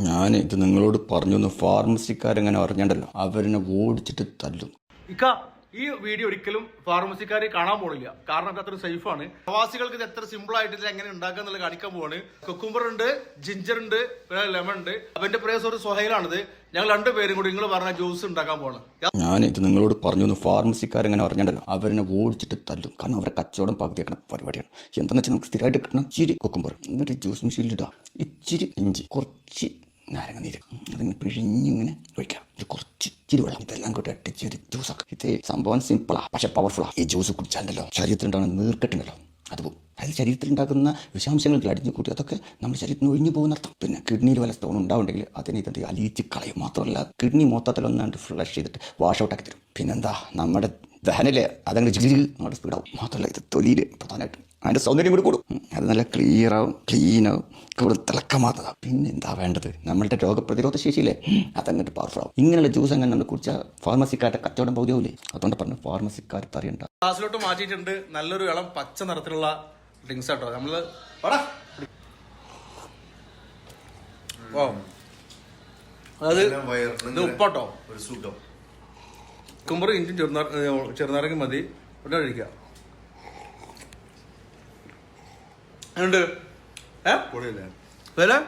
ഞാൻ ഇത് നിങ്ങളോട് പറഞ്ഞു ഫാർമസിക്കാരെങ്ങനെ അറിഞ്ഞണ്ടല്ലോ. അവരെന്നെ ഓടിച്ചിട്ട് തല്ലും. ഇക്ക ഈ വീഡിയോ ഒരിക്കലും ഫാർമസിക്കാർ കാണാൻ പോണില്ല. കാരണം ഇത് അത്ര സേഫ് ആണ് പ്രവാസികൾക്ക് ഇത് എത്ര സിമ്പിൾ ആയിട്ട് ഇത് എങ്ങനെ ഉണ്ടാക്കുക എന്നുള്ളത് കാണിക്കാൻ പോവാണ്. കൊക്കുംബർ ഉണ്ട് ജിഞ്ചർ ഉണ്ട് പിന്നെ ലെമൺ ഉണ്ട്. അവന്റെ പ്രേസ് ഒരു സൊഹൈലാണിത്. ഞങ്ങൾ രണ്ടുപേരും കൂടി നിങ്ങൾ പറഞ്ഞ ജ്യൂസ് ഉണ്ടാക്കാൻ പോവാണ്. ഞാൻ ഇത് നിങ്ങളോട് പറഞ്ഞു ഫാർമസിക്കാരെങ്ങനെ അറിഞ്ഞണ്ടല്ലോ. അവരെന്നെ ഓടിച്ചിട്ട് തല്ലും. കാരണം അവരെ കച്ചവടം പകുതിയാക്കണ പരിപാടിയാണ്. എന്താണെന്ന് വെച്ചാൽ നമുക്ക് സ്ഥിരമായിട്ട് കിട്ടണം ഇച്ചിരി കൊക്കുംബർ എന്നിട്ട് ജ്യൂസ് മെഷീനിലിടാം ഇച്ചിരി ഇഞ്ചി. കുറച്ച് നാരങ്ങ നീര്. അതിങ്ങനെ പിഴിഞ്ഞിങ്ങനെ ഒഴിക്കാം. ഇത് കുറച്ച് ഇച്ചിരി വെള്ളം ഇതെല്ലാം കൂടി അട്ടിച്ച് ഒരു ജ്യൂസൊക്കെ ഇത് സംഭവം സിമ്പിളാണ് പക്ഷെ പവർഫുള്ളാണ് ഈ ജ്യൂസ് കുടിച്ചാലല്ലോ ശരീരത്തിലുണ്ടാകുന്ന നീർക്കെട്ടുണ്ടല്ലോ. അത് പോകും അതായത് ശരീരത്തിലുണ്ടാക്കുന്ന വിഷാംശങ്ങൾ അടിഞ്ഞു കൂട്ടി അതൊക്കെ നമ്മുടെ ശരീരത്തിന് ഒഴിഞ്ഞു പോകുന്ന അർത്ഥം. പിന്നെ കിഡ്നിയിൽ വല്ല സ്റ്റോൺ ഉണ്ടാവുണ്ടെങ്കിൽ അതിനെ ഇതെന്ത് അലിയിച്ച് കളയും. മാത്രമല്ല കിഡ്നി മൊത്തത്തിൽ ഒന്നാണ്ട് ഫ്ലഷ് ചെയ്തിട്ട് വാഷ് ഔട്ട് ആക്കി തരും. പിന്നെന്താ? നമ്മുടെ ദഹനിൽ അതങ്ങനെ ജിജി നമ്മുടെ സ്പീഡാവും മാത്രമല്ല ഇത് തൊലിയിൽ പ്രധാനമായിട്ടും അതിന്റെ സൗന്ദര്യം കൂടി കൂടും. അത് നല്ല ക്ലിയർ ആവും ക്ലീൻ ആവും. കൂടുതൽ തിളക്കമാക്കുക. പിന്നെ എന്താ വേണ്ടത്? നമ്മളുടെ രോഗപ്രതിരോധ ശേഷിയില്ലേ. അതങ്ങോട്ട് പവർഫുൾ ആവും. ഇങ്ങനെയുള്ള ജ്യൂസ് അങ്ങനെ നമ്മൾ കുടിച്ചാൽ ഫാർമസിക്കാരുടെ കച്ചവടം പകുതിയാവില്ലേ അതുകൊണ്ട് പറഞ്ഞു ഫാർമസിക്കാർ അറിയണ്ട ഗ്ലാസ്സിലോട്ട് മാറ്റിയിട്ടുണ്ട്. നല്ലൊരു ഇളം പച്ച നിറത്തിലുള്ള ഡ്രിങ്ക്സ് ആട്ടോ. നമ്മൾ അതായത് ഉപ്പാട്ടോ? ഒരു സൂട്ടോ? കുമ്പർ ഇഞ്ചും ചെറുനാ ചെറുനാരങ്ങ മതി. ഉടനെ കഴിക്കാം ഉണ്ട് Eh? Por el. ¿Verdad?